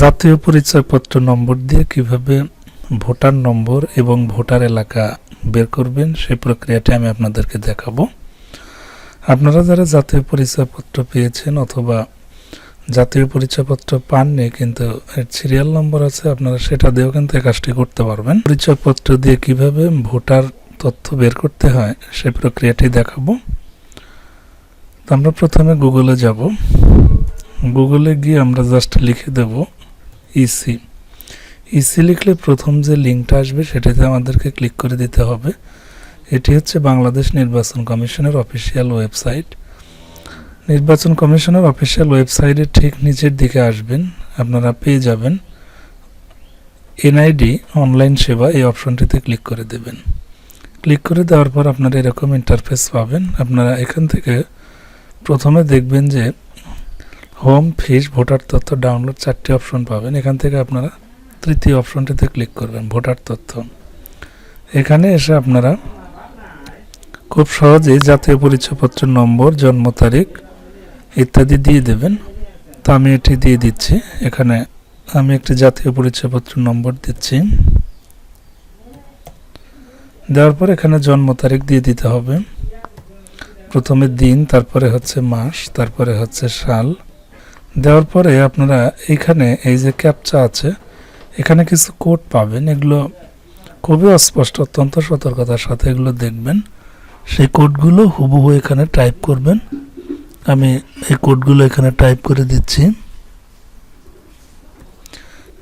জাতীয় পরিচয়পত্র নম্বর দিয়ে কীভাবে ভোটার নম্বর এবং ভোটার এলাকা বের করবেন সেই প্রক্রিয়াটি আমি আপনাদেরকে দেখাবো। আপনারা যারা জাতীয় পরিচয়পত্র পেয়েছেন অথবা জাতীয় পরিচয়পত্র পাননি, কিন্তু এর সিরিয়াল নম্বর আছে, আপনারা সেটা দিয়েও কিন্তু এই কাজটি করতে পারবেন। পরিচয়পত্র দিয়ে কীভাবে ভোটার তথ্য বের করতে হয় সেই প্রক্রিয়াটি দেখাবো। তো আমরা প্রথমে গুগলে যাব। গুগলে গিয়ে আমরা জাস্ট লিখে দেব ইসি ইসি লিখলে প্রথম যে লিঙ্কটা আসবে সেটাতে আমাদেরকে ক্লিক করে দিতে হবে। এটি হচ্ছে বাংলাদেশ নির্বাচন কমিশনের অফিসিয়াল ওয়েবসাইট। নির্বাচন কমিশনের অফিসিয়াল ওয়েবসাইটের ঠিক নিচের দিকে আসবেন, আপনারা পেয়ে যাবেন। এনআইডি অনলাইন সেবা, এই অপশনটিতে ক্লিক করে দেবেন। ক্লিক করে দেওয়ার পর আপনারা এরকম ইন্টারফেস পাবেন। আপনারা এখান থেকে প্রথমে দেখবেন যে হোম ফিস ভোটার তথ্য ডাউনলোড চারটি অপশন পাবেন। এখান থেকে আপনারা তৃতীয় অপশনটিতে ক্লিক করবেন ভোটার তথ্য। এখানে এসে আপনারা খুব সহজেই জাতীয় পরিচয়পত্র, নম্বর, জন্ম তারিখ ইত্যাদি দিয়ে দেবেন। তো আমি এটি দিয়ে দিচ্ছি। এখানে আমি একটি জাতীয় পরিচয়পত্র, নম্বর দিচ্ছি। দেওয়ার পর এখানে জন্ম তারিখ দিয়ে দিতে হবে। প্রথমে দিন, তারপরে হচ্ছে মাস, তারপরে হচ্ছে সাল দেওয়ার পরে আপনারা এখানে এই যে ক্যাপচা আছে, এখানে কিছু কোড পাবেন। এগুলো খুবই অস্পষ্ট, অত্যন্ত সতর্কতার সাথে এগুলো দেখবেন। সেই কোডগুলো হুবহু এখানে টাইপ করবেন। আমি এই কোডগুলো এখানে টাইপ করে দিচ্ছি।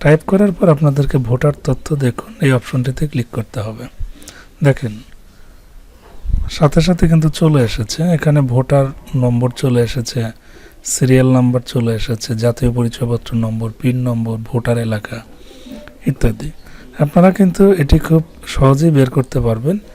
টাইপ করার পর আপনাদেরকে ভোটার তথ্য দেখুন। এই অপশনটিতে ক্লিক করতে হবে। দেখেন, সাথে সাথে কিন্তু চলে এসেছে। এখানে ভোটার নম্বর চলে এসেছে। সিরিয়াল নাম্বার চলে এসেছে, জাতীয় পরিচয়পত্র নম্বর, পিন নম্বর, ভোটার এলাকা, ইত্যাদি। আপনারা কিন্তু এটি খুব সহজেই বের করতে পারবেন।